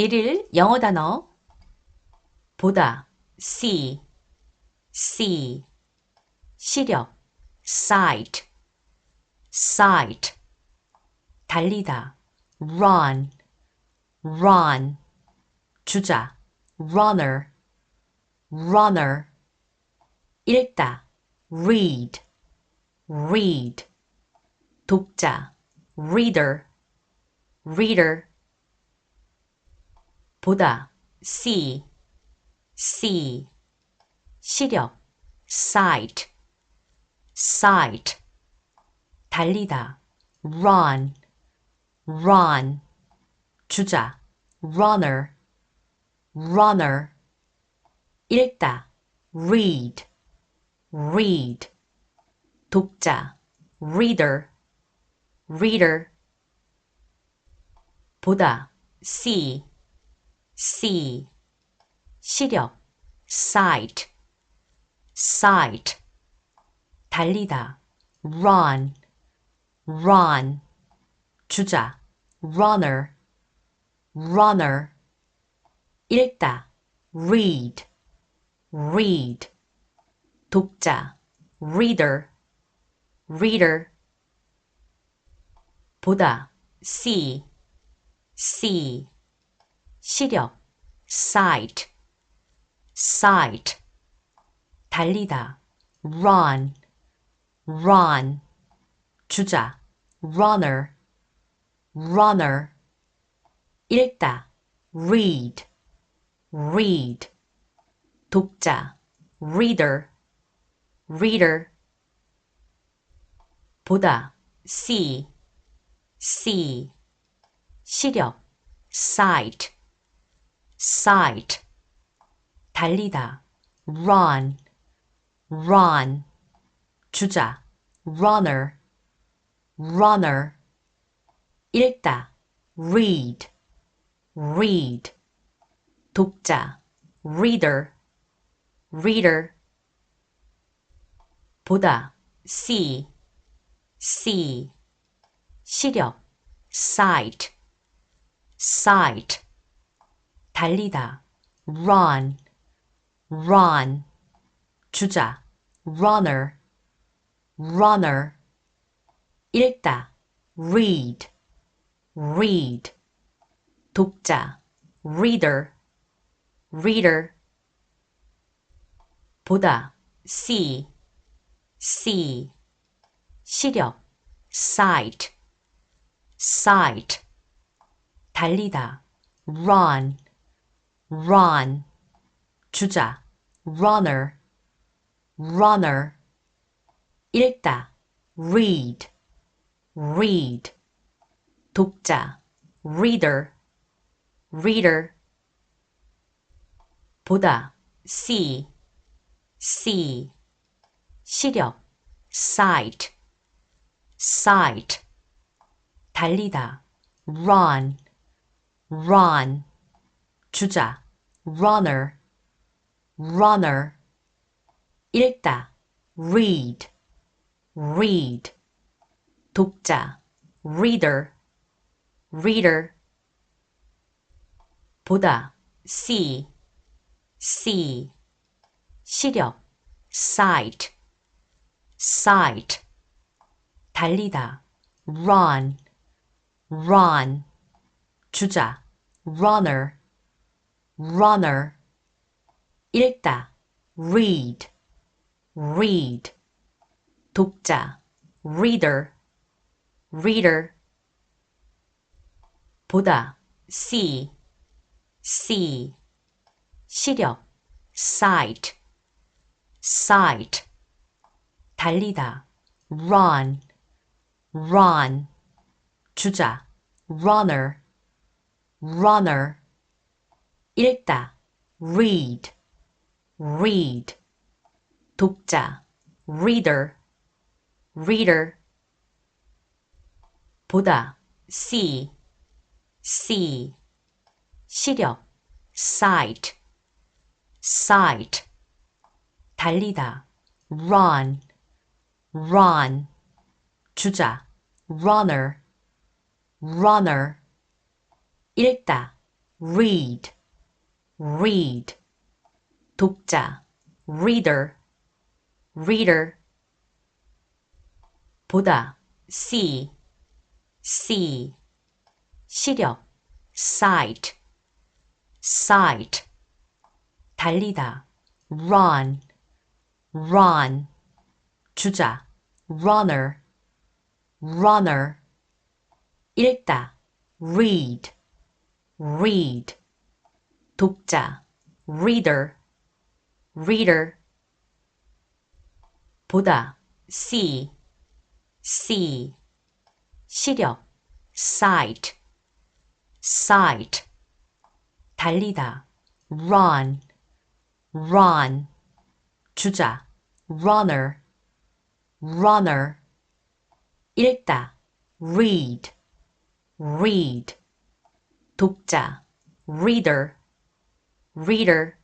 일일 영어 단어 보다 see see 시력 sight sight 달리다 run run 주자 runner runner 읽다 read read 독자 reader reader 보다 see see 시력 sight sight 달리다 run run 주자 runner runner 읽다 read read 독자 reader reader 보다 see see 시력 sight sight 달리다 run run 주자 runner runner 읽다 read read 독자 reader reader 보다 see see 시력 sight sight 달리다 run run 주자 runner runner 읽다 read read 독자 reader reader 보다 see see 시력 sight sight 달리다 run run 주자 runner runner 읽다 read read 독자 reader reader 보다 see see 시력 sight sight 달리다 run run 주자 runner runner 읽다 read read 독자 reader reader 보다 see see 시력 sight sight 달리다 run run 주자 runner runner 읽다 read read 독자 reader reader 보다 see see 시력 sight sight 달리다 run run 주자 runner runner 읽다 read read 독자 reader reader 보다 see see 시력 sight sight 달리다 run run 주자 runner runner 읽다 read read 독자 reader reader 보다 see see 시력 sight sight 달리다 run run 주자 runner runner 읽다 read read 독자 reader reader 보다 see see 시력 sight sight 달리다 run run 주자 runner runner 읽다 read, read. 독자, reader, reader. 보다, see, see. 시력, sight, sight. 달리다, run, run. 주자, runner, runner. 읽다, read, read. 독자, reader, reader. 보다, see, see. 시력, sight, sight. 달리다, run, run. 주자, runner, runner. 읽다, read, read. 독자, reader, reader.